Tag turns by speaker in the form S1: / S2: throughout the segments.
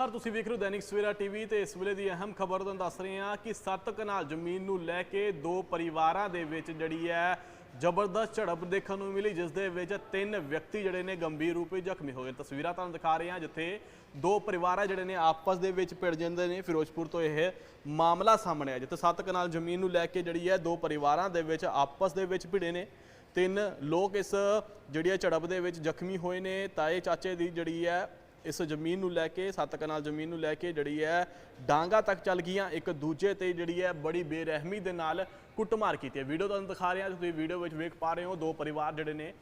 S1: Sir, ਤੁਸੀਂ ਵੇਖ ਰਹੇ ਹੋ ਦੈਨਿਕ ਸਵੇਰਾ ਟੀਵੀ ਤੇ ਇਸ ਵੇਲੇ ਦੀ ਅਹਿਮ ਖਬਰ ਤੁਹਾਨੂੰ ਦੱਸ ਰਹੇ ਹਾਂ ਕਿ ਸੱਤ ਕਨਾਲ ਜ਼ਮੀਨ ਨੂੰ ਲੈ ਕੇ ਦੋ ਪਰਿਵਾਰਾਂ ਦੇ ਵਿੱਚ ਜਿਹੜੀ ਹੈ ਜ਼ਬਰਦਸਤ ਝੜਪ ਦੇਖਣ ਨੂੰ ਮਿਲੀ, ਜਿਸ ਦੇ ਵਿੱਚ ਤਿੰਨ ਵਿਅਕਤੀ ਜਿਹੜੇ ਨੇ ਗੰਭੀਰ ਰੂਪ ਵਿੱਚ ਜ਼ਖਮੀ ਹੋ ਗਏ। ਤਸਵੀਰਾਂ ਤੁਹਾਨੂੰ ਦਿਖਾ ਰਹੇ ਹਾਂ ਜਿੱਥੇ ਦੋ ਪਰਿਵਾਰਾਂ ਜਿਹੜੇ ਨੇ ਆਪਸ ਦੇ ਵਿੱਚ ਭਿੜ ਜਾਂਦੇ ਨੇ। ਫਿਰੋਜ਼ਪੁਰ ਤੋਂ ਇਹ ਮਾਮਲਾ ਸਾਹਮਣੇ ਆਇਆ, ਜਿੱਥੇ ਸੱਤ ਕਨਾਲ ਜ਼ਮੀਨ ਨੂੰ ਲੈ ਕੇ ਜਿਹੜੀ ਹੈ ਦੋ ਪਰਿਵਾਰਾਂ ਦੇ ਵਿੱਚ ਆਪਸ ਦੇ ਵਿੱਚ ਭਿੜੇ ਨੇ। ਤਿੰਨ ਲੋਕ ਇਸ ਜਿਹੜੀ ਹੈ ਝੜਪ ਦੇ ਵਿੱਚ ਜ਼ਖਮੀ ਹੋਏ ਨੇ। ਤਾਏ ਚਾਚੇ ਦੀ ਜਿਹੜੀ ਹੈ ਇਸ ਜ਼ਮੀਨ ਨੂੰ ਲੈ ਕੇ, ਸੱਤ ਕਨਾਲ ਜ਼ਮੀਨ ਨੂੰ ਲੈ ਕੇ ਜਿਹੜੀ ਹੈ, ਡਾਂਗਾ ਤੱਕ ਚੱਲ ਗਈਆਂ। ਇੱਕ ਦੂਜੇ ਤੇ ਜਿਹੜੀ ਹੈ, ਬੜੀ ਬੇਰਹਿਮੀ ਦੇ ਨਾਲ ਕੁੱਟਮਾਰ ਕੀਤੀ ਹੈ। ਵੀਡੀਓ ਤੁਹਾਨੂੰ ਦਿਖਾ ਰਹੇ ਹਾਂ ਤੁਸੀਂ ਵੀਡੀਓ ਵਿੱਚ ਵੇਖ ਪਾ ਰਹੇ ਹੋ, ਦੋ ਪਰਿਵਾਰ ਜਿਹੜੇ ਨੇ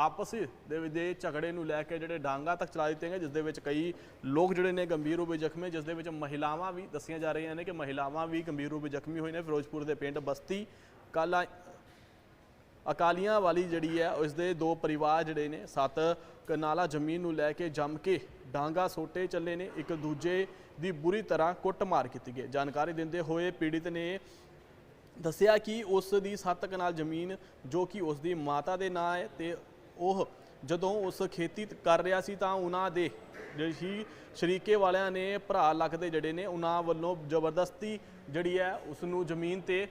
S1: ਆਪਸ ਦੇ ਦੇ ਝਗੜੇ ਨੂੰ ਲੈ ਕੇ ਜਿਹੜੇ ਡਾਂਗਾ ਤੱਕ ਚਲਾ ਦਿੱਤੇ ਗਏ, ਜਿਸ ਦੇ ਵਿੱਚ ਕਈ ਲੋਕ ਜਿਹੜੇ ਨੇ ਗੰਭੀਰ ਰੂਪ ਵਿੱਚ ਜ਼ਖਮੀ ਜਿਸ ਦੇ ਵਿੱਚ ਮਹਿਲਾਵਾਂ ਵੀ ਦੱਸੀਆਂ ਜਾ ਰਹੀਆਂ ਨੇ ਕਿ ਮਹਿਲਾਵਾਂ ਵੀ ਗੰਭੀਰ ਰੂਪ ਵਿੱਚ ਜ਼ਖਮੀ ਹੋਏ ਨੇ। ਫਿਰੋਜ਼ਪੁਰ ਦੇ ਪਿੰਡ ਬਸਤੀ ਕਾਲਾ ਅਕਾਲੀਆਂ ਵਾਲੀ ਜਿਹੜੀ ਹੈ, ਉਸ ਦੇ ਦੋ ਪਰਿਵਾਰ ਜਿਹੜੇ ਨੇ, ਸੱਤ ਕਨਾਲਾ ਜ਼ਮੀਨ ਨੂੰ ਲੈ ਕੇ ਜੰਮ ਕੇ ਡਾਂਗਾ ਸੋਟੇ ਚੱਲੇ ਨੇ, ਇੱਕ ਦੂਜੇ ਦੀ ਬੁਰੀ ਤਰ੍ਹਾਂ ਕੁੱਟਮਾਰ ਕੀਤੀ ਗਈ। ਜਾਣਕਾਰੀ ਦਿੰਦੇ ਹੋਏ ਪੀੜਿਤ ਨੇ ਦੱਸਿਆ ਕਿ ਉਸ ਦੀ ਸੱਤ ਕਨਾਲ ਜ਼ਮੀਨ ਜੋ ਕਿ ਉਸ ਦੀ ਮਾਤਾ ਦੇ ਨਾਂ ਹੈ ਤੇ ਉਹ ਜਦੋਂ ਉਸ ਖੇਤੀ ਕਰ ਰਿਹਾ ਸੀ ਤਾਂ ਉਹਨਾਂ ਦੇ ਜਿਹੜੀ ਸੀ ਸ਼ਰੀਕੇ ਵਾਲਿਆਂ ਨੇ ਭਰਾ ਲੱਗਦੇ ਜਿਹੜੇ ਨੇ, ਉਹਨਾਂ ਵੱਲੋਂ ਜ਼ਬਰਦਸਤੀ ਜਿਹੜੀ ਹੈ ਉਸ ਨੂੰ ਜ਼ਮੀਨ ਤੇ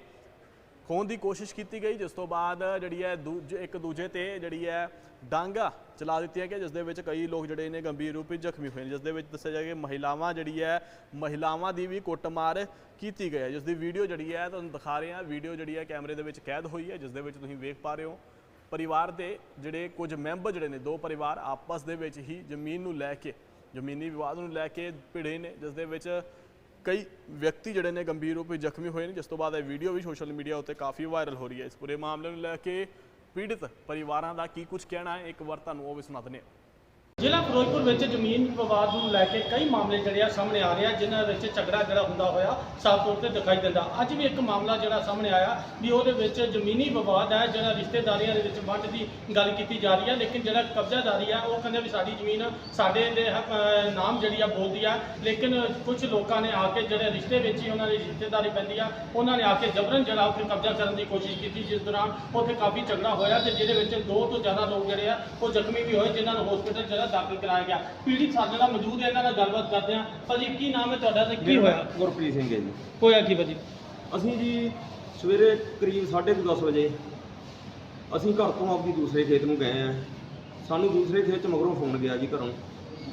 S1: ਖੋਣ ਦੀ ਕੋਸ਼ਿਸ਼ ਕੀਤੀ ਗਈ, ਜਿਸ ਤੋਂ ਬਾਅਦ ਜਿਹੜੀ ਹੈ ਦੂਜੇ ਇੱਕ ਦੂਜੇ ਤੇ ਜਿਹੜੀ ਹੈ ਡਾਂਗਾ ਚਲਾ ਦਿੱਤੀਆਂ ਕਿ ਜਿਸ ਦੇ ਵਿੱਚ ਕਈ ਲੋਕ ਜਿਹੜੇ ਨੇ ਗੰਭੀਰ ਰੂਪ ਵਿੱਚ ਜ਼ਖਮੀ ਹੋਏ ਨੇ, ਜਿਸ ਦੇ ਵਿੱਚ ਦੱਸਿਆ ਜਾ ਕਿ ਮਹਿਲਾਵਾਂ ਜਿਹੜੀ ਹੈ, ਮਹਿਲਾਵਾਂ ਦੀ ਵੀ ਕੁੱਟਮਾਰ ਕੀਤੀ ਗਈ ਹੈ। ਜਿਸ ਦੀ ਵੀਡੀਓ ਜਿਹੜੀ ਹੈ, ਤੁਹਾਨੂੰ ਦਿਖਾ ਰਹੇ ਹਾਂ, ਵੀਡੀਓ ਜਿਹੜੀ ਹੈ ਕੈਮਰੇ ਦੇ ਵਿੱਚ ਕੈਦ ਹੋਈ ਹੈ, ਜਿਸ ਦੇ ਵਿੱਚ ਤੁਸੀਂ ਵੇਖ ਪਾ ਰਹੇ ਹੋ, ਪਰਿਵਾਰ ਦੇ ਜਿਹੜੇ ਕੁਝ ਮੈਂਬਰ ਜਿਹੜੇ ਨੇ, ਦੋ ਪਰਿਵਾਰ ਆਪਸ ਦੇ ਵਿੱਚ ਹੀ ਜ਼ਮੀਨ ਨੂੰ ਲੈ ਕੇ, ਜ਼ਮੀਨੀ ਵਿਵਾਦ ਨੂੰ ਲੈ ਕੇ ਭਿੜੇ ਨੇ, ਜਿਸ ਦੇ ਵਿੱਚ ਕਈ ਵਿਅਕਤੀ ਜਿਹੜੇ ਨੇ ਗੰਭੀਰ ਰੂਪ ਵਿੱਚ ਜ਼ਖਮੀ ਹੋਏ ਨੇ, ਜਿਸ ਤੋਂ ਬਾਅਦ ਇਹ ਵੀਡੀਓ ਵੀ ਸੋਸ਼ਲ ਮੀਡੀਆ ਉੱਤੇ ਕਾਫੀ ਵਾਇਰਲ ਹੋ ਰਹੀ ਹੈ। ਇਸ ਪੂਰੇ ਮਾਮਲੇ ਨੂੰ ਲੈ ਕੇ ਪੀੜਤ ਪਰਿਵਾਰਾਂ ਦਾ ਕੀ ਕੁਝ ਕਹਿਣਾ ਹੈ, ਇੱਕ ਵਾਰ ਤੁਹਾਨੂੰ ਉਹ ਵੀ ਸੁਣਾ ਦਿੰਦੇ ਹਾਂ।
S2: ਜ਼ਿਲ੍ਹਾ ਫਿਰੋਜ਼ਪੁਰ ਵਿੱਚ ਜ਼ਮੀਨ ਵਿਵਾਦ ਨੂੰ ਲੈ ਕੇ ਕਈ ਮਾਮਲੇ ਜਿਹੜੇ ਆ ਸਾਹਮਣੇ ਆ ਰਹੇ ਆ, ਜਿਨ੍ਹਾਂ ਵਿੱਚ ਝਗੜਾ ਜਿਹੜਾ ਹੁੰਦਾ ਹੋਇਆ, ਸਾਫ਼ ਤੌਰ ਤੇ ਦਿਖਾਈ ਦਿੰਦਾ। ਅੱਜ ਵੀ ਇੱਕ ਮਾਮਲਾ ਜਿਹੜਾ ਸਾਹਮਣੇ ਆਇਆ ਵੀ ਉਹਦੇ ਵਿੱਚ ਜ਼ਮੀਨੀ ਵਿਵਾਦ ਹੈ, ਜਿਹੜਾ ਰਿਸ਼ਤੇਦਾਰੀਆਂ ਦੇ ਵਿੱਚ ਵੰਡ ਦੀ ਗੱਲ ਕੀਤੀ ਜਾ ਰਹੀ ਹੈ ਲੇਕਿਨ ਜਿਹੜਾ ਕਬਜ਼ਾਦਾਰੀ ਆ, ਉਹ ਕਹਿੰਦੇ ਵੀ ਸਾਡੀ ਜ਼ਮੀਨ ਸਾਡੇ ਦੇ ਨਾਮ ਜਿਹੜੀ ਆ ਬੋਲਦੀ ਆ, ਲੇਕਿਨ ਕੁਝ ਲੋਕਾਂ ਨੇ ਆ ਕੇ ਜਿਹੜੇ ਰਿਸ਼ਤੇ ਵਿੱਚ ਹੀ ਉਹਨਾਂ ਦੀ ਰਿਸ਼ਤੇਦਾਰੀ ਪੈਂਦੀ ਆ, ਉਹਨਾਂ ਨੇ ਆ ਕੇ ਜਬਰਨ ਜਿਹੜਾ ਉੱਥੇ ਕਬਜ਼ਾ ਕਰਨ ਦੀ ਕੋਸ਼ਿਸ਼ ਕੀਤੀ, ਜਿਸ ਦੌਰਾਨ ਉੱਥੇ ਕਾਫੀ ਝਗੜਾ ਹੋਇਆ ਤੇ ਜਿਹਦੇ ਵਿੱਚ ਦੋ ਤੋਂ ਜ਼ਿਆਦਾ ਲੋਕ ਜਿਹੜੇ ਆ, ਉਹ ਜ਼ਖਮੀ ਵੀ ਹੋਏ, ਜਿਨ੍ਹਾਂ ਨੂੰ ਹਸਪੀਟਲ ਜਿਹੜਾ ਦਾਖਲ ਕਰਾਇਆ ਗਿਆ। ਪੀੜਿਤ ਸਾਡੇ ਨਾਲ ਮੌਜੂਦ ਹੈ ਇਹਨਾਂ ਨਾਲ ਗੱਲਬਾਤ ਕਰਦੇ ਹਾਂ। ਭਾਜੀ ਕੀ ਨਾਮ ਹੈ ਤੁਹਾਡਾ ਤੇ ਕੀ ਹੋਇਆ?
S3: ਗੁਰਪ੍ਰੀਤ ਸਿੰਘ ਹੈ ਜੀ।
S2: ਹੋਇਆ ਕੀ ਭਾਜੀ?
S3: ਅਸੀਂ ਜੀ ਸਵੇਰੇ ਕਰੀਬ 10:30 ਵਜੇ ਅਸੀਂ ਘਰ ਤੋਂ ਆਪਣੀ ਦੂਸਰੇ ਖੇਤ ਨੂੰ ਗਏ ਆ ਸਾਨੂੰ ਦੂਸਰੇ ਖੇਤ ਚ ਮਗਰੋਂ ਫੋਨ ਗਿਆ ਜੀ ਘਰੋਂ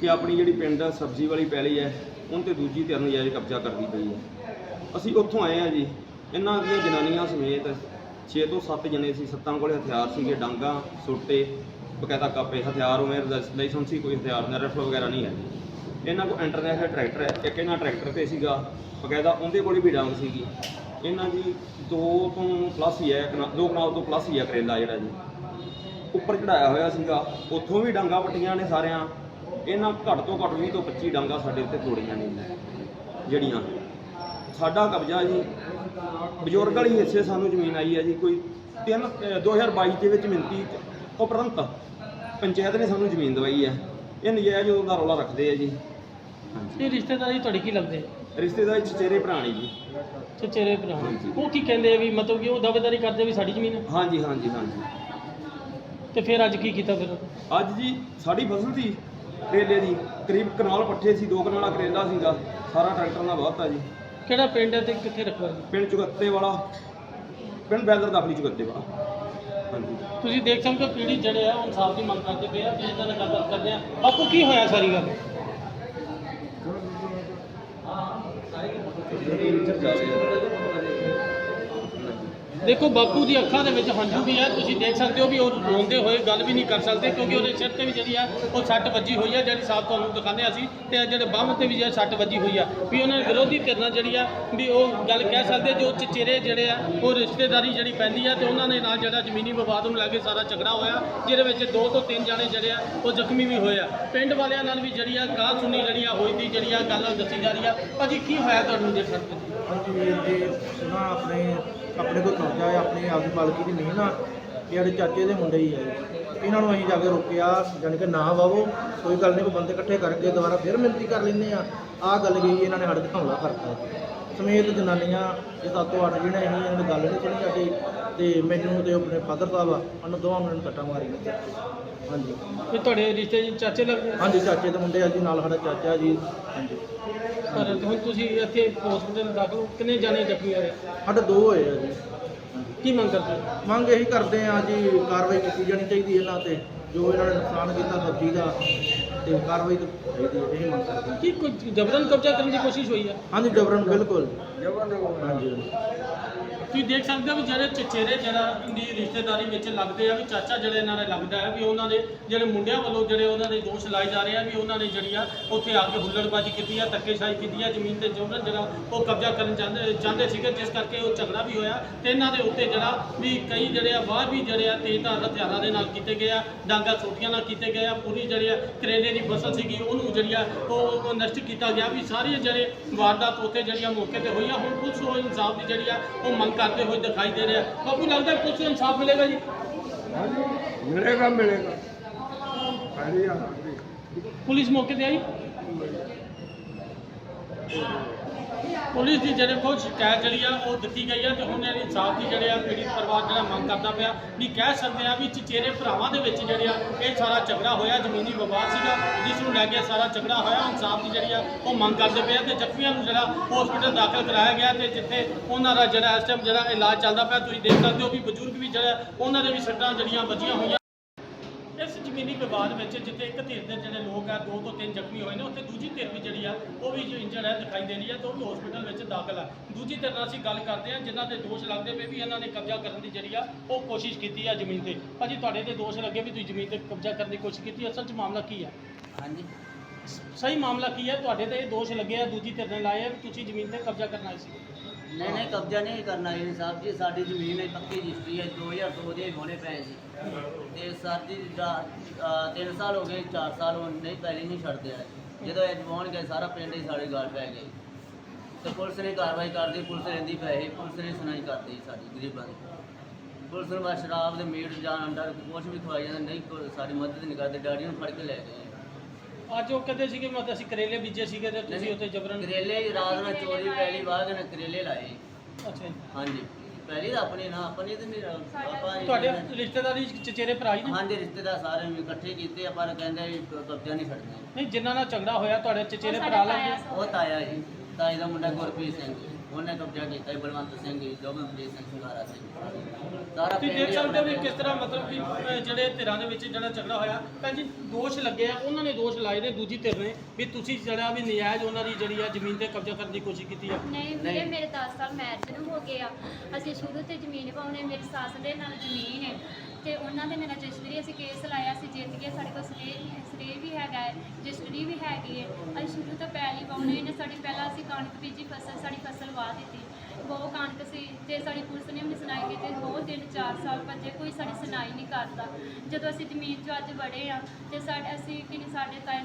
S3: ਕਿ ਆਪਣੀ ਜਿਹੜੀ ਪਿੰਡ ਸਬਜ਼ੀ ਵਾਲੀ ਪੈਲੀ ਹੈ ਉਹਨ ਤੇ ਦੂਜੀ ਧਿਰ ਨਜਾਇਜ਼ ਕਬਜ਼ਾ ਕਰਦੀ ਪਈ ਹੈ। ਅਸੀਂ ਉੱਥੋਂ ਆਏ ਆ ਜੀ। ਇਹਨਾਂ ਦੀਆਂ ਜਨਾਨੀਆਂ ਸਮੇਤ 6 ਤੋਂ 7 ਜਣੇ ਸੀ। ਸੱਤਾਂ ਕੋਲੇ ਹਥਿਆਰ ਸੀਗੇ ਡਾਂਗਾ ਸੋਟੇ ਬਕਾਇਦਾ ਕਾਪੇ ਹਥਿਆਰ ਉਮਰ ਲਾਇਸੈਂਸੀ ਕੋਈ ਹਥਿਆਰ ਨਾ ਰਫਲ ਵਗੈਰਾ ਨਹੀਂ ਹੈ। ਇਹਨਾਂ ਕੋਲ ਇੰਟਰਨੈਸ਼ਨਲ ਟਰੈਕਟਰ ਹੈ। ਇੱਕ ਇਹਨਾਂ ਟਰੈਕਟਰ ਤੇ ਸੀਗਾ। ਬਕਾਇਦਾ ਉਹਦੇ ਕੋਲ ਵੀ ਡਾਂਗ ਸੀਗੀ। ਇਹਨਾਂ ਦੀ ਦੋ ਤੋਂ ਪਲੱਸ ਹੀ ਹੈ ਕਨਾ- ਦੋ ਕਨਾਲ ਤੋਂ ਪਲੱਸ ਹੀ ਹੈ ਕਰੇਲਾ ਜਿਹੜਾ ਜੀ। ਉੱਪਰ ਚੜਾਇਆ ਹੋਇਆ ਸੀਗਾ। ਉੱਥੋਂ ਵੀ ਡਾਂਗਾ ਪੱਟੀਆਂ ਨੇ ਸਾਰਿਆਂ। ਇਹਨਾਂ ਘੱਟ ਤੋਂ ਘੱਟ 20 ਤੋਂ 25 ਡਾਂਗਾ ਸਾਡੇ ਉੱਤੇ ਤੋੜੀਆਂ ਨੇ ਜੀ, ਜਿਹੜੀਆਂ। ਸਾਡਾ ਕਬਜ਼ਾ ਜੀ ਬਜ਼ੁਰਗ ਵਾਲੀ ਹਿੱਸੇ ਸਾਨੂੰ ਜ਼ਮੀਨ ਆਈ ਹੈ ਜੀ। ਕੋਈ ਤਿੰਨ ਅਹ 2022 ਦੇ ਵਿੱਚ ਮਿੰਤੀ ਉਪਰੰਤ ਪੰਚਾਇਤ ਨੇ ਸਾਨੂੰ ਜ਼ਮੀਨ ਦਵਾਈ ਹੈ ਇਹ ਨਜਾਇਜ਼ ਉਹਦਾ ਰੌਲਾ ਰੱਖਦੇ ਆ ਜੀ।
S2: ਇਹ ਰਿਸ਼ਤੇਦਾਰੀ ਤੁਹਾਡੀ ਕੀ ਲੱਗਦੇ?
S3: ਰਿਸ਼ਤੇਦਾਰੀ ਚਚੇਰੇ ਭਰਾ ਨੇ ਜੀ।
S2: ਚਚੇਰੇ ਭਰਾ। ਉਹ ਕੀ ਕਹਿੰਦੇ ਆ ਵੀ ਮਤਲਬ ਕਿ ਉਹ ਦਾਅਵੇਦਾਰੀ ਕਰਦੇ ਵੀ ਸਾਡੀ ਜ਼ਮੀਨ ਹੈ
S3: ਹਾਂਜੀ ਹਾਂਜੀ ਹਾਂਜੀ।
S2: ਤੇ ਫਿਰ ਅੱਜ ਕੀ ਕੀਤਾ ਫਿਰ?
S3: ਅੱਜ ਜੀ ਸਾਡੀ ਫਸਲ ਸੀ ਕਰੇਲੇ ਦੀ। ਕਰੀਬ ਕਨਾਲ ਪੱਠੇ ਸੀ ਦੋ ਕਨਾਲਾ ਕਰੇਲਾ ਸੀਗਾ। ਸਾਰਾ ਟਰੈਕਟਰ ਨਾਲ ਵਾਹਤਾ ਜੀ।
S2: ਕਿਹੜਾ ਪਿੰਡ ਹੈ ਤੇ ਕਿੱਥੇ ਰੱਖਿਆ?
S3: ਪਿੰਡ ਚੁਗੱਤੇ ਵਾਲਾ ਪਿੰਡ ਬੈਦਰ ਦਾਖਲੀ ਚੁਗੱਤੇ ਵਾਲਾ
S2: ਤੁਸੀਂ ਦੇਖ ਸਕਦੇ ਹੋ ਪੀੜੀ ਜਿਹੜੇ ਆ ਉਹ ਇਨਸਾਫ ਦੀ ਮੰਗ ਕਰਦੇ ਪਏ ਆ ਤੇ ਇਹਨਾਂ ਨਾਲ ਗੱਲਬਾਤ ਕਰਦੇ ਆ। ਬਾਪੂ ਕੀ ਹੋਇਆ ਸਾਰੀ ਗੱਲ। ਦੇਖੋ ਬਾਪੂ ਦੀ ਅੱਖਾਂ ਦੇ ਵਿੱਚ ਹੰਝੂ ਵੀ ਹੈ ਤੁਸੀਂ ਦੇਖ ਸਕਦੇ ਹੋ ਵੀ ਉਹ ਰੋਂਦੇ ਹੋਏ ਗੱਲ ਵੀ ਨਹੀਂ ਕਰ ਸਕਦੇ ਕਿਉਂਕਿ ਉਹਦੇ ਸਿਰ ਤੇ ਵੀ ਜਿਹੜੀ ਆ, ਉਹ ਸੱਟ ਵੱਜੀ ਹੋਈ ਆ, ਜਿਹੜੀ ਸਾਫ਼ ਤੁਹਾਨੂੰ ਦਿਖਾਉਂਦੇ ਅਸੀਂ, ਤੇ ਜਿਹੜੇ ਬਾਹਾਂ ਤੇ ਵੀ ਜਿਹੜੀ ਸੱਟ ਵੱਜੀ ਹੋਈ ਆ, ਵੀ ਉਹਨਾਂ ਨੇ ਵਿਰੋਧੀ ਧਿਰਨਾ ਜਿਹੜੀ ਆ, ਵੀ ਉਹ ਗੱਲ ਕਹਿ ਸਕਦੇ, ਜੋ ਚਚੇਰੇ ਜਿਹੜੇ ਆ, ਉਹ ਰਿਸ਼ਤੇਦਾਰੀ ਜਿਹੜੀ ਪੈਂਦੀ ਆ ਤੇ ਉਹਨਾਂ ਦੇ ਨਾਲ ਜਿਹੜਾ ਜ਼ਮੀਨੀ ਵਿਵਾਦ ਨੂੰ ਲੈ ਕੇ ਸਾਰਾ ਝਗੜਾ ਹੋਇਆ, ਜਿਹਦੇ ਵਿੱਚ ਦੋ ਤੋਂ ਤਿੰਨ ਜਾਣੇ ਜਿਹੜੇ ਆ, ਉਹ ਜ਼ਖਮੀ ਵੀ ਹੋਏ ਆ। ਪਿੰਡ ਵਾਲਿਆਂ ਨਾਲ ਵੀ ਜਿਹੜੀ ਆ ਕਾਹ ਸੁਣੀ ਜਿਹੜੀ ਆ, ਹੋਈ ਦੀ ਜਿਹੜੀ ਆ, ਗੱਲ ਦੱਸੀ ਜਾ ਰਹੀ ਆ। ਭਾਜੀ, ਕੀ ਹੋਇਆ ਤੁਹਾਨੂੰ ਦੇਖ ਸਕਦੇ
S4: ਹਾਂਜੀ ਵੀਰ ਜੀ, ਸੁਣਾ ਆਪਣੇ ਆਪਣੇ ਕੋਲ ਕਬਜ਼ਾ ਹੈ, ਆਪਣੀ ਆਪਦੀ ਮਾਲਕੀ ਦੀ ਨਹੀਂ ਨਾ ਇਹ ਸਾਡੇ ਚਾਚੇ ਦੇ ਮੁੰਡੇ ਹੀ ਹੈ ਇਹਨਾਂ ਨੂੰ ਅਸੀਂ ਜਾ ਕੇ ਰੋਕਿਆ, ਜਾਣੀ ਕਿ ਨਾ ਵਾਵੋ, ਕੋਈ ਗੱਲ ਨਹੀਂ ਕੋਈ ਬੰਦੇ ਇਕੱਠੇ ਕਰਕੇ ਦੁਬਾਰਾ ਫਿਰ ਮਿਹਨਤੀ ਕਰ ਲੈਂਦੇ ਆ। ਆਹ ਗੱਲ ਗਈ ਇਹਨਾਂ ਨੇ, ਸਾਡੇ ਤੇ ਹਮਲਾ ਕਰਤਾ। ਸਮੇਤ ਜਨਾਨੀਆਂ ਇਹ ਸੱਤ ਤੋਂ ਅੱਠ ਜਿਹੜੇ ਸੀ ਇਹਨਾਂ ਨੇ ਗੱਲ ਨਹੀਂ ਸੁਣੀ ਸਾਡੀ ਤੇ ਮੈਨੂੰ ਤੇ ਆਪਣੇ ਫਾਦਰ ਸਾਹਿਬ ਆ ਉਹਨਾਂ ਦੋਵਾਂ ਮੈਨੂੰ ਕੱਟਾ ਮਾਰੀ ਨੇ ਹਾਂਜੀ।
S2: ਇਹ ਤੁਹਾਡੇ ਰਿਸ਼ਤੇ 'ਚ ਚਾਚੇ ਲੱਗਦੇ
S4: ਹਾਂਜੀ ਚਾਚੇ ਦੇ ਮੁੰਡੇ ਆ ਜੀ ਨਾਲ ਸਾਡਾ ਚਾਚਾ ਜੀ। ਹਾਂਜੀ।
S2: ਪਰ ਹੁਣ ਤੁਸੀਂ ਇੱਥੇ ਹਸਪੀਟਲ ਦਾਖਲ ਹੋ, ਕਿੰਨੇ ਜਾਣੇ ਜ਼ਖਮੀ ਹੋਏ?
S4: ਸਾਡੇ ਦੋ ਹੋਏ ਆ ਜੀ।
S2: ਕੀ ਮੰਗ ਕਰਦੇ? ਹੋ?
S4: ਮੰਗ ਇਹੀ ਕਰਦੇ ਆ ਜੀ ਕਾਰਵਾਈ ਕੀਤੀ ਜਾਣੀ ਚਾਹੀਦੀ ਇਹਨਾਂ ਤੇ। ਜੋ ਇਹਨਾਂ ਨੇ ਨੁਕਸਾਨ ਕੀਤਾ ਸਬਜ਼ੀ ਦਾ ਤੇ ਕਾਰਵਾਈ ਚਾਹੀਦੀ ਹੈ ਇਹ ਮੰਗ ਕਰਦੇ ਹਾਂ।
S2: ਕੀ ਕੋਈ ਜਬਰਨ ਕਬਜ਼ਾ ਕਰਨ ਦੀ ਕੋਸ਼ਿਸ਼ ਹੋਈ ਹੈ?
S4: ਹਾਂਜੀ ਜਬਰਨ ਬਿਲਕੁਲ। ਹਾਂਜੀ
S2: ਤੁਸੀਂ ਦੇਖ ਸਕਦੇ ਹੋ ਵੀ ਜਿਹੜੇ ਚਚੇਰੇ ਜਿਹੜਾ ਦੀ ਰਿਸ਼ਤੇਦਾਰੀ ਵਿੱਚ ਲੱਗਦੇ ਆ ਵੀ ਚਾਚਾ ਜਿਹੜੇ ਇਹਨਾਂ ਦੇ ਲੱਗਦਾ ਹੈ ਵੀ ਉਹਨਾਂ ਦੇ ਜਿਹੜੇ ਮੁੰਡਿਆਂ ਵੱਲੋਂ ਜਿਹੜੇ ਉਹਨਾਂ ਦੇ ਦੋਸ਼ ਲਾਏ ਜਾ ਰਹੇ ਆ ਵੀ ਉਹਨਾਂ ਨੇ ਜਿਹੜੀ ਆ ਉੱਥੇ ਆ ਕੇ ਹੁੱਲੜਬਾਜ਼ੀ ਕੀਤੀ ਆ ਧੱਕੇਸ਼ਾਹੀ ਕੀਤੀ ਆ ਜ਼ਮੀਨ ਤੇ ਜਬਰਨ ਜਿਹੜਾ ਉਹ ਕਬਜ਼ਾ ਕਰਨ ਚਾਹੁੰਦੇ ਚਾਹੁੰਦੇ ਸੀਗੇ ਜਿਸ ਕਰਕੇ ਉਹ ਝਗੜਾ ਵੀ ਹੋਇਆ। ਤੇ ਇਹਨਾਂ ਦੇ ਉੱਤੇ ਜਿਹੜਾ ਵੀ ਕਈ ਜਿਹੜੇ ਆ ਬਾਹਰ ਵੀ ਜਿਹੜੇ ਆ ਤੇਜ਼ਧਾਰ ਹਥਿਆਰਾਂ ਦੇ ਨਾਲ ਕੀਤੇ ਗਏ ਆ ਡਾਂਗਾ ਛੋਟੀਆਂ ਨਾਲ ਕੀਤੇ ਗਏ ਆ ਪੂਰੀ ਜਿਹੜੀ ਆ ਕਰੇਲੇ ਦੀ ਫਸਲ ਸੀਗੀ ਉਹਨੂੰ ਜਿਹੜੀ ਆ ਉਹ ਉਹ ਨਸ਼ਟ ਕੀਤਾ ਗਿਆ ਵੀ ਸਾਰੇ ਜਿਹੜੇ ਵਾਰਦਾਤ ਉੱਥੇ ਜਿਹੜੀਆਂ ਮੌਕੇ ਤੇ ਹੋਈਆਂ ਹੁਣ ਪੁਲਿਸ ਨੂੰ ਇਨਸਾਫ ਦੀ ਜਿਹੜੀ ਆ ਉਹ ਮੰਗ ਕਰਦੇ ਹੋਏ ਦਿਖਾਈ ਦੇ ਰਿਹਾ ਬਾਪੂ ਲੱਗਦਾ ਪੁਲਿਸ ਨੂੰ ਇਨਸਾਫ ਮਿਲੇਗਾ ਜੀ?
S5: ਮਿਲੇਗਾ ਮਿਲੇਗਾ।
S2: ਪੁਲਿਸ ਮੌਕੇ ਤੇ ਆਈ? ਪੁਲਿਸ ਦੀ ਜਿਹੜੇ ਕੋਲ ਸ਼ਿਕਾਇਤ ਜਿਹੜੀ ਆ, ਉਹ ਦਿੱਤੀ ਗਈ ਆ ਤੇ ਹੁਣ ਇਹ ਇਨਸਾਫ ਦੀ ਜਿਹੜੇ ਆ, ਪੀੜਿਤ ਪਰਿਵਾਰ ਜਿਹੜਾ ਮੰਗ ਕਰਦਾ ਪਿਆ, ਵੀ ਕਹਿ ਸਕਦੇ ਆ ਵੀ ਚਚੇਰੇ ਭਰਾਵਾਂ ਦੇ ਵਿੱਚ ਜਿਹੜੇ ਆ, ਇਹ ਸਾਰਾ ਝਗੜਾ ਹੋਇਆ, ਜ਼ਮੀਨੀ ਵਿਵਾਦ ਸੀਗਾ, ਜਿਸ ਨੂੰ ਲੈ ਕੇ ਸਾਰਾ ਝਗੜਾ ਹੋਇਆ, ਇਨਸਾਫ ਦੀ ਜਿਹੜੀ ਆ, ਉਹ ਮੰਗ ਕਰਦੇ ਪਏ ਆ ਤੇ ਜ਼ਖਮੀਆਂ ਨੂੰ ਜਿਹੜਾ ਹਸਪੀਟਲ ਦਾਖਲ ਕਰਾਇਆ ਗਿਆ ਤੇ ਜਿੱਥੇ ਉਹਨਾਂ ਦਾ ਜਿਹੜਾ ਇਸ ਟਾਈਮ ਜਿਹੜਾ ਇਲਾਜ ਚੱਲਦਾ ਪਿਆ, ਤੁਸੀਂ ਦੇਖ ਸਕਦੇ ਹੋ ਵੀ ਬਜ਼ੁਰਗ ਵੀ ਜਿਹੜਾ ਉਹਨਾਂ ਦੇ ਵੀ ਸੱਟਾਂ ਜਿਹੜੀਆਂ ਵੱਜੀਆਂ ਹੋਈਆਂ ਇਸ ਜ਼ਮੀਨੀ ਵਿਵਾਦ ਵਿੱਚ ਜਿੱਥੇ ਇੱਕ ਧਿਰ ਦੇ ਜਿਹੜੇ ਲੋਕ ਆ ਦੋ ਤੋਂ ਤਿੰਨ ਜ਼ਖਮੀ ਹੋਏ ਨੇ ਉੱਥੇ ਦੂਜੀ ਧਿਰ ਵੀ ਜਿਹੜੀ ਆ ਉਹ ਵੀ ਇੰਜਰਡ ਹੈ ਦਿਖਾਈ ਦੇ ਰਹੀ ਹੈ ਤੇ ਉਹ ਵੀ ਹਸਪੀਟਲ ਵਿੱਚ ਦਾਖਲ ਆ। ਦੂਜੀ ਧਿਰ ਨਾਲ ਅਸੀਂ ਗੱਲ ਕਰਦੇ ਹਾਂ ਜਿਨ੍ਹਾਂ ਦੇ ਦੋਸ਼ ਲੱਗਦੇ ਪਏ ਵੀ ਇਹਨਾਂ ਨੇ ਕਬਜ਼ਾ ਕਰਨ ਦੀ ਜਿਹੜੀ ਆ ਉਹ ਕੋਸ਼ਿਸ਼ ਕੀਤੀ ਆ ਜ਼ਮੀਨ ਤੇ। ਭਾਜੀ ਤੁਹਾਡੇ ਤੇ ਦੋਸ਼ ਲੱਗੇ ਵੀ ਤੁਸੀਂ ਜ਼ਮੀਨ ਤੇ ਕਬਜ਼ਾ ਕਰਨ ਦੀ ਕੋਸ਼ਿਸ਼ ਕੀਤੀ ਅਸਲ 'ਚ ਮਾਮਲਾ ਕੀ ਆ?
S6: ਹਾਂਜੀ।
S2: ਸਹੀ ਮਾਮਲਾ ਕੀ ਹੈ ਤੁਹਾਡੇ ਤੇ ਇਹ ਦੋਸ਼ ਲੱਗੇ ਆ ਦੂਜੀ ਧਿਰ ਨੇ ਲਾਏ ਆ ਵੀ ਤੁਸੀਂ ਜ਼ਮੀਨ ਤੇ ਕਬਜ਼ਾ ਕਰਨ ਸੀ।
S6: ਨਹੀਂ ਨਹੀਂ, ਕਬਜ਼ਾ ਨਹੀਂ ਕਰਨਾ ਇਹ ਸਾਹਿਬ ਜੀ, ਸਾਡੀ ਜ਼ਮੀਨ ਹੈ ਪੱਕੀ ਰਜਿਸਟਰੀ ਹੈ 2002 ਦੇ ਹੋਣੇ ਪਏ ਸੀ ਤੇ ਸਰ ਜੀ ਦਾ 3 ਸਾਲ ਹੋ ਗਏ 4 ਸਾਲ ਹੋ ਨਹੀਂ, ਪਹਿਲੇ ਨਹੀਂ ਛੱਡਦੇ ਆ। ਜਦੋਂ ਇਹ ਜਵਾਨ ਗਏ, ਸਾਰਾ ਪਿੰਡ ਹੀ ਸਾਡੇ ਗਾਲ ਪੈ ਗਏ। ਤੇ ਪੁਲਿਸ ਨੇ ਕਾਰਵਾਈ ਕਰਦੀ, ਪੁਲਿਸ ਰਹਿੰਦੀ ਪੈਸੇ ਪੁਲਿਸ ਨੇ ਸੁਣਾਈ ਕਰਦੀ ਸਾਡੀ ਗਰੀਬਾਂ ਦੀ। ਪੁਲਿਸ ਨੂੰ ਬਸ ਸ਼ਰਾਬ ਦੇ ਮੀਟ ਜਾਂ ਅੰਡਾ ਕੁਛ ਵੀ ਖਵਾਈ ਜਾਂਦਾ, ਨਹੀਂ, ਕੋਈ ਸਾਡੀ ਮਦਦ ਨਹੀਂ ਕਰਦੇ, ਡੈਡੀ ਨੂੰ ਫੜ ਕੇ ਲੈ ਗਏ।
S2: ਅੱਜ ਉਹ ਕਹਿੰਦੇ ਸੀਗੇ ਮਤਲਬ ਅਸੀਂ ਕਰੇਲੇ ਬੀਜੇ ਸੀਗੇ ਤੇ ਤੁਸੀਂ ਉੱਥੇ ਜਬਰਨ
S6: ਕਰੇਲੇ ਹੀ ਰਾਤ ਨੂੰ ਚੋਰੀ ਪਹਿਲੀ ਵਾਰ ਨੇ ਕਰੇਲੇ ਲਾਏ
S2: ਅੱਛਾ ਜੀ।
S6: ਹਾਂਜੀ ਪਹਿਲੀ ਤਾਂ ਆਪਣੀ ਨਾ ਆਪਣੀ ਤੇ ਨਹੀਂ ਆਪਾਂ ਨਹੀਂ
S2: ਤੁਹਾਡੇ। ਰਿਸ਼ਤੇਦਾਰੀ 'ਚ ਚਚੇਰੇ ਭਰਾ ਹੀ ਨੇ
S6: ਹਾਂਜੀ ਰਿਸ਼ਤੇਦਾਰ ਸਾਰੇ ਵੀ ਇਕੱਠੇ ਕੀਤੇ ਆ ਪਰ ਕਹਿੰਦੇ ਵੀ ਕ- ਕਬਜ਼ਾ ਨਹੀਂ ਛੱਡਣਾ
S2: ਨਹੀਂ ਜਿਨ੍ਹਾਂ ਨਾਲ ਝਗੜਾ ਹੋਇਆ ਤੁਹਾਡੇ ਚਚੇਰੇ ਭਰਾ ਲੱਗੇ
S6: ਉਹ ਤਾਇਆ ਜੀ ਤਾਏ ਦਾ ਮੁੰਡਾ ਗੁਰਪ੍ਰੀਤ ਸਿੰਘ ਜੀ। ਉਹਨੇ ਕਬਜ਼ਾ ਕੀਤਾ ਜੀ ਬਲਵੰਤ ਸਿੰਘ ਜੀ ਜੋਗਨਪ੍ਰੀਤ ਸਿੰਘ ਸੰਘਾਰਾ ਸਿੰਘ ਸਾਰਾ
S2: ਤੁਸੀਂ ਦੇਖ
S6: ਹੀ
S2: ਸਕਦੇ ਹੋ ਵੀ ਕਿਸ ਤਰ੍ਹਾਂ ਮਤਲਬ ਕਿ ਅਹ, ਜਿਹੜੇ ਧਿਰਾਂ ਦੇ ਵਿੱਚ ਜਿਹੜਾ ਝਗੜਾ ਹੋਇਆ। ਭੈਣ ਜੀ ਦੋਸ਼ ਲੱਗੇ ਆ ਉਹਨਾਂ ਨੇ ਦੋਸ਼ ਲਾਏ ਨੇ ਦੂਜੀ ਧਿਰ ਨੇ ਵੀ ਤੁਸੀਂ ਜਿਹੜਾ ਵੀ ਨਜਾਇਜ਼ ਉਹਨਾਂ ਦੀ ਜਿਹੜੀ ਆ ਜ਼ਮੀਨ ਤੇ ਕਬਜ਼ਾ ਕਰਨ ਦੀ ਕੋਸ਼ਿਸ਼ ਕੀਤੀ ਆ।
S7: ਨਹੀਂ ਵੀਰੇ
S6: ਨਹੀਂ।
S7: ਮੇਰੇ 10 ਸਾਲ ਮੈਰਿਜ ਨੂੰ ਹੋ ਗਏ ਆ। ਅਸੀਂ ਸ਼ੁਰੂ ਤੇ ਜ਼ਮੀਨ ਪਾਉਣੇ ਮੇਰੀ ਸੱਸ ਦੇ ਨਾਲ ਜ਼ਮੀਨ ਹੈ। ਤੇ ਉਹਨਾਂ ਦੇ ਨਾਲ ਰਜਿਸਟਰੀ ਅਸੀਂ ਕੇਸ ਲਾਇਆ ਸੀ, ਜਿੱਤ ਗਏ ਸਾਡੇ ਕੋਲ ਸਟੇ ਸਟੇ ਵੀ ਹੈਗਾ ਹੈ, ਰਜਿਸਟਰੀ ਵੀ ਹੈਗੀ ਹੈ। ਅਸੀਂ ਸ਼ੁਰੂ ਤੋਂ ਪਹਿਲੀ ਪਾਉਣੇ ਇਹਨੇ ਸਾਡੀ ਪਹਿਲਾਂ ਅਸੀਂ ਕਣਕ ਬੀਜੀ ਫਸਲ, ਸਾਡੀ ਫਸਲ ਵਾਹ ਦਿੱਤੀ। ਬਹੁਤ ਕਣਕ ਸੀ ਤੇ ਸਾਡੀ ਪੁਲਿਸ ਨੇ ਵੀ ਸੁਣਾਈ ਕੀਤੀ, ਬਹੁਤ ਤਿੰਨ ਚਾਰ ਸਾਲ ਭੱਜੇ ਕੋਈ ਸਾਡੀ ਸੁਣਾਈ ਨਹੀਂ ਕਰਦਾ। ਜਦੋਂ ਅਸੀਂ ਜ਼ਮੀਨ 'ਚ ਅੱਜ ਵੜੇ ਆ ਤੇ ਸਾਡੇ, ਅਸੀਂ ਕਿ ਸਾਡੇ ਤਾਏ